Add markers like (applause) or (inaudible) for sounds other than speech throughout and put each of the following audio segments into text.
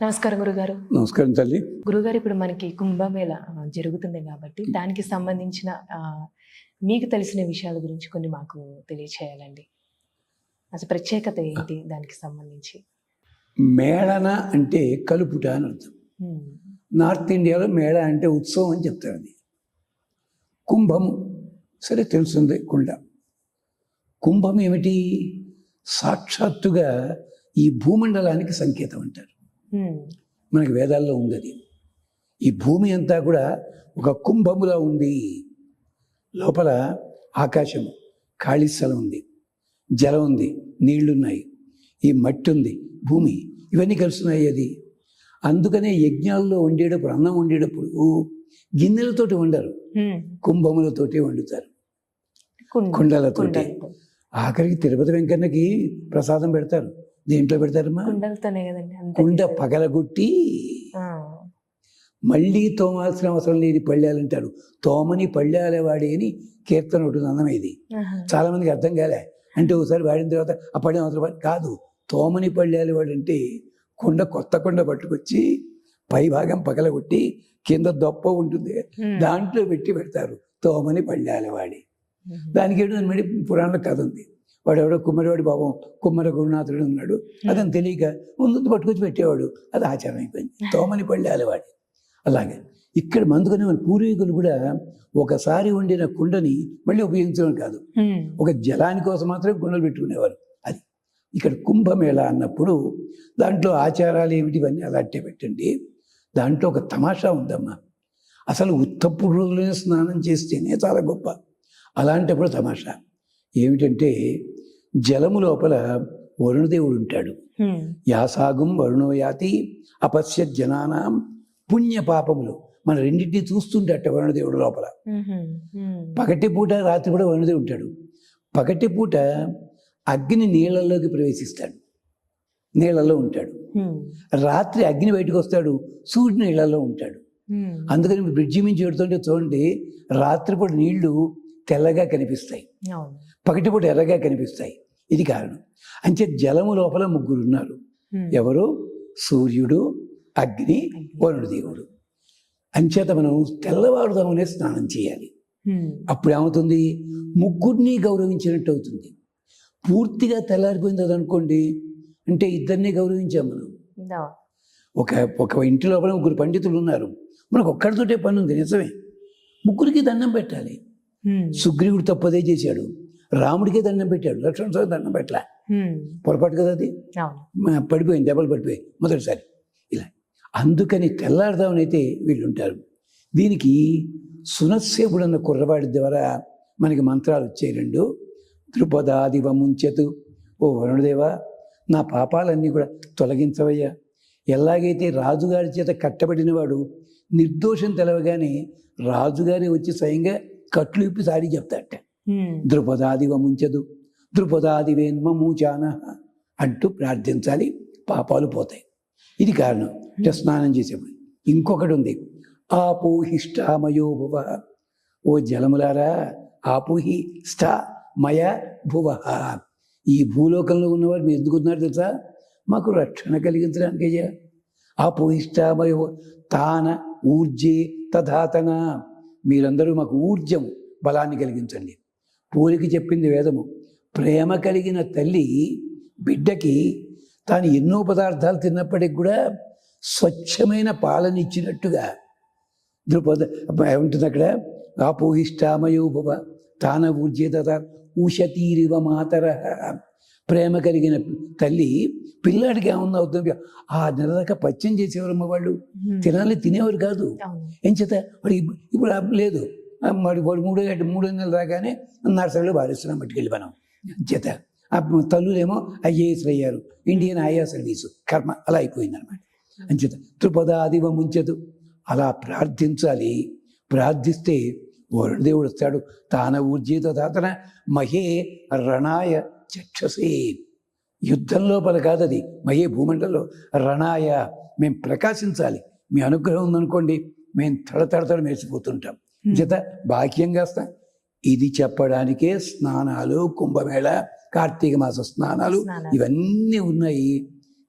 నమస్కారం గురుగారు. నమస్కారం తల్లి. గురుగారు ఇప్పుడు మనకి కుంభమేళ జరుగుతుంది కాబట్టి దానికి సంబంధించిన మీకు తెలిసిన విషయాల గురించి కొన్ని మాకు తెలియచేయాలండి. అసలు ప్రత్యేకత ఏంటి దానికి సంబంధించి? మేళన అంటే కలుపుట అని అర్థం. నార్త్ ఇండియాలో మేళ అంటే ఉత్సవం అని చెప్తారు అది. కుంభము. సరే తెలుస్తుంది కుండ. కుంభం ఏమిటి? సాక్షాత్తుగా ఈ భూమండలానికి సంకేతం అంటారు. మనకి వేదాల్లో ఉంది అది. ఈ భూమి అంతా కూడా ఒక కుంభములా ఉంది. లోపల ఆకాశం ఖాళీ స్థలం ఉంది. జలం ఉంది నీళ్ళున్నాయి. ఈ మట్టి ఉంది భూమి. ఇవన్నీ కలుస్తున్నాయి అది. అందుకనే యజ్ఞాల్లో వండేటప్పుడు అన్నం వండేటప్పుడు గిన్నెలతోటి వండరు. కుంభములతోటి వండుతారు. కుండ- కుండలతోటి. కుండలతో. ఆఖరికి తిరుపతి వెంకన్నకి ప్రసాదం పెడతారు. దేంట్లో పెడతారమ్మా కుండలతోనే కదండి కుండ పగలగొట్టి మళ్ళీ తోమాల్సిన అవసరం లేని పళ్ళాలంటారు తోమని పళ్ళాలే వాడి అని కీర్తన ఒకటి అందం ఇది. చాలా మందికి అర్థం కాలే. అంటే ఒకసారి వాడిన తర్వాత ఆ పళ్ళెం అవసరం కాదు. తోమని పళ్ళాలి వాడంటే కుండ కొత్త కుండ పట్టుకొచ్చి పై భాగం పగలగొట్టి కింద దొప్ప ఉంటుంది. దాంట్లో పెట్టి పెడతారు. తోమని పళ్ళాలి వాడి. దానికి ఏంటో మళ్ళీ పురాణంలో కథ ఉంది. వాడు ఎవడో కుమ్మరివాడి పాపం కుమ్మర గురునాథుడు ఉన్నాడు. అతను తెలియక ముందు పట్టుకొచ్చి పెట్టేవాడు. అది ఆచారం అయిపోయింది (laughs) తోమని పళ్ళాలి వాడి అలాగే ఇక్కడ మందుకనే మన పూర్వీకులు కూడా ఒకసారి వండిన కుండని మళ్ళీ ఉపయోగించడం కాదు. ఒక జలాని కోసం మాత్రమే కుండలు పెట్టుకునేవారు. అది ఇక్కడ కుంభమేళ అన్నప్పుడు దాంట్లో ఆచారాలు ఏమిటి ఇవన్నీ అలాంటి పెట్టండి. దాంట్లో ఒక తమాషా ఉందమ్మా. అసలు ఉత్తప్పుడు రోజులోనే స్నానం చేస్తేనే చాలా గొప్ప. అలాంటప్పుడు తమాషా. ఏమిటంటే జలము లోపల వరుణదేవుడు ఉంటాడు. యాసాగుం వరుణో యాతి అపశ్య జనానాం పుణ్య పాపములు. మన రెండింటినీ చూస్తుంటే అట్ట వరుణదేవుడు లోపల. పగటిపూట రాత్రి కూడా వరుణుడే ఉంటాడు. పగటిపూట అగ్ని నీళ్ళల్లోకి ప్రవేశిస్తాడు. నీళ్ళల్లో ఉంటాడు. రాత్రి అగ్ని బయటకు వస్తాడు. సూర్యుడు నీళ్ళల్లో ఉంటాడు. అందుకని బ్రిడ్జి మించి పెడుతుంటే చూడండి రాత్రిపూట నీళ్ళు తెల్లగా కనిపిస్తాయి. పగటిపూట ఎర్రగా కనిపిస్తాయి. ఇది కారణం. అంచే జలము లోపల ముగ్గురు ఉన్నారు ఎవరు? సూర్యుడు అగ్ని వరుణ దేవుడు. అంచేత మనం తెల్లవారుదామనే స్నానం చేయాలి. అప్పుడు ఏమవుతుంది ముగ్గురిని గౌరవించినట్టు అవుతుంది. పూర్తిగా తెల్లారిపోయింది అది అనుకోండి అంటే ఇద్దరిని గౌరవించాం మనం. ఒక ఒక ఇంటి లోపల ముగ్గురు పండితులు ఉన్నారు. మనకు ఒక్కడితోటే పని ఉంది నిజమే. ముగ్గురికి దండం పెట్టాలి. సుగ్రీవుడు తప్పదే చేశాడు. రాముడికే దండం పెట్టాడు లక్ష్మణ దండం పెట్టలే? పొరపాటు కదా అది? పడిపోయింది దెబ్బలు పడిపోయాయి మొదటిసారి. ఇలా. అందుకని తెల్లారుదామనైతే వీళ్ళు ఉంటారు దీనికి సునస్సేపుడు అన్న కుర్రవాడి ద్వారా మనకి మంత్రాలు వచ్చాయి రెండు. త్రిపదాదివ ముంచెతు ఓ వరుణదేవా నా పాపాలన్నీ కూడా తొలగించవయ్యా. ఎలాగైతే రాజుగారి చేత కట్టబడినవాడు నిర్దోషం తెలవగానే రాజుగారి వచ్చి స్వయంగా కట్లు ఇప్పి సాడి చెప్తాట ఉమ్, ద్రుపదాదివ ముంచదు ద్రుపదాదివేన్మూచాన అంటూ ప్రార్థించాలి. పాపాలు పోతాయి. ఇది కారణం. అంటే స్నానం చేసేప్పుడు. ఇంకొకటి ఉంది. ఆపోహిష్టామయో భువ ఓ జలములారా ఆపోహి స్థ మయ భువ. ఈ భూలోకంలో ఉన్నవారు మీరు ఎందుకు ఉన్నారు తెలుసా? మాకు రక్షణ కలిగించడానికయ్యా ఆపోహిష్టామయో తాన ఊర్జే తధాతన మీరందరూ మాకు ఊర్జం బలాన్ని కలిగించండి. పూరికి చెప్పింది వేదము. ప్రేమ కలిగిన తల్లి బిడ్డకి తాను ఎన్నో పదార్థాలు తిన్నప్పటికి కూడా స్వచ్ఛమైన పాలన ఇచ్చినట్టుగా ద్రుపద ఏముంటుంది అక్కడ? ఆపోహిష్టామయో భవ తాన ఊర్జేత ఊషతీరివ మాతర. ప్రేమ కలిగిన తల్లి పిల్లాడికి ఏమన్నా అవుతుంది? ఆ నెల దాకా పచ్చం చేసేవారమ్మ వాళ్ళు తినాలి తినేవారు కాదు. అవును. ఏం చేత? వాడు ఇప్పు- ఇప్పుడు లేదు. మరి వాడు మూడో ఏడు మూడో నెలలు రాగానే నర్సరీలో బారేస్తున్నాం పట్టుకెళ్ళి మనం. చేత తల్లులేమో ఐఏఎస్లు అయ్యారు. ఇండియన్ ఆయా సర్వీసు కర్మ. అలా అయిపోయింది అనమాట అంచేత త్రిపదాదివ ముంచదు. అలా ప్రార్థించాలి. ప్రార్థిస్తే వరుణదేవుడు వస్తాడు. తాన ఊర్జిత తాతన మహే రణాయ చక్షసే. యుద్ధం లోపల కాదది. మహే భూమండలంలో రణాయ. మేము ప్రకాశించాలి. మీ అనుగ్రహం ఉందనుకోండి. మేము తడతడతడ మెరిసిపోతుంటాం జత బాహ్యం కాస్త. ఇది చెప్పడానికే స్నానాలు కుంభమేళ కార్తీక మాస స్నానాలు. ఇవన్నీ ఉన్నాయి.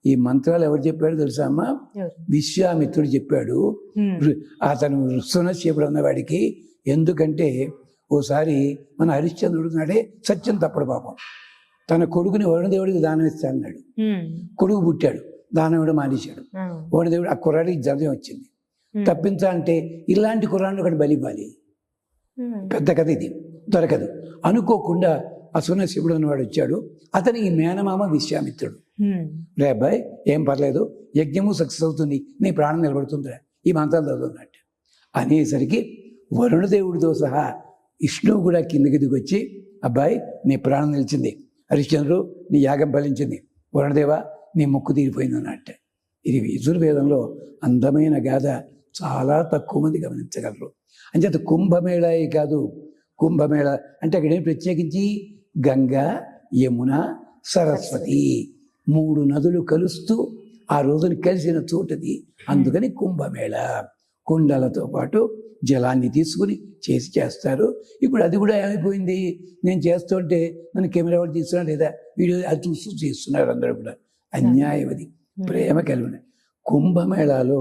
ఈ మంత్రాలు ఎవరు చెప్పాడు తెలుసా అమ్మా? విశ్వామిత్రుడు చెప్పాడు. అతను ఋషునశేపుడు అన్నవాడికి ఎందుకంటే ఓసారి మన హరిశ్చంద్రుడు నాడే సత్యం తప్పడు పాపం. తన కొడుకుని వరుణదేవుడికి దానం ఇస్తా అన్నాడు ఉమ్, కొడుకు పుట్టాడు. దానం ఇవ్వడం మానేశాడు. వరుణదేవుడు ఆ కుర్రాడికి జలం వచ్చింది. తప్పించాలంటే ఇలాంటి కుర్రాడిని ఒకటి బలి ఇవ్వాలి. ఉమ్, పెద్ద కథ ఇది. దొరకదు. అనుకోకుండా అసునశివుడు అన్నవాడు వచ్చాడు. అతనికి మేనమామ విశ్వామిత్రుడు. రే అబ్బాయి ఏం పర్లేదు. యజ్ఞము సక్సెస్ అవుతుంది. నీ ప్రాణం నిలబడుతుందిరా. ఈ మంత్రాలు చదువుతున్నట్టు. అనేసరికి వరుణదేవుడితో సహా విష్ణువు కూడా కిందకి దిగొచ్చి అబ్బాయి నీ ప్రాణం నిలిచింది. హరిశ్చంద్రుడు నీ యాగం ఫలించింది. వరుణదేవ నీ ముక్కు తీరిపోయింది అన్నట్టు ఇది యజుర్వేదంలో అందమైన గాథ. చాలా తక్కువ మంది గమనించగలరు. అంచేత కుంభమేళాయే కాదు. కుంభమేళ అంటే అక్కడ ఏం ప్రత్యేకించి? గంగా యమున సరస్వతి మూడు నదులు కలుస్తూ ఆ రోజున కలిసిన చోటది. అందుకని కుంభమేళ. కుండలతో పాటు జలాన్ని తీసుకుని చేసి చేస్తారు. ఇప్పుడు అది కూడా ఏమైపోయింది? నేను చేస్తుంటే నన్ను కెమెరా వాడు తీస్తున్నా లేదా? వీడియో అది చూస్తూ చేస్తున్నారు అందరూ కూడా. అన్యాయం అది ఉమ్, ప్రేమ కలిగిన. కుంభమేళాలో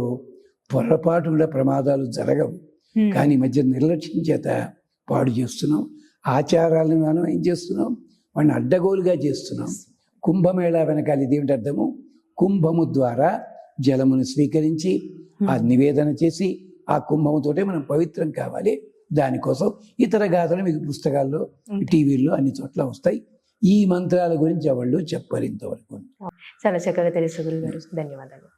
పొరపాటు కూడా ప్రమాదాలు జరగవు. కానీ మధ్య నిర్లక్ష్యం చేత పాడు చేస్తున్నాం. ఆచారాలను మనం ఏం చేస్తున్నాం? వాడిని అడ్డగోలుగా చేస్తున్నాం. కుంభమేళా వెనకాల ఇదేమిటి అర్థము? కుంభము ద్వారా జలమును స్వీకరించి ఆ నివేదన చేసి ఆ కుంభముతోటే మనం పవిత్రం కావాలి. దానికోసం ఇతర గాథలు మీకు పుస్తకాల్లో. టీవీల్లో అన్ని చోట్ల వస్తాయి. ఈ మంత్రాల గురించి ఎవళ్ళు చెప్పరు ఇంతవరకు. చాలా చక్కగా తెలుసు గురుగారు. ధన్యవాదాలు.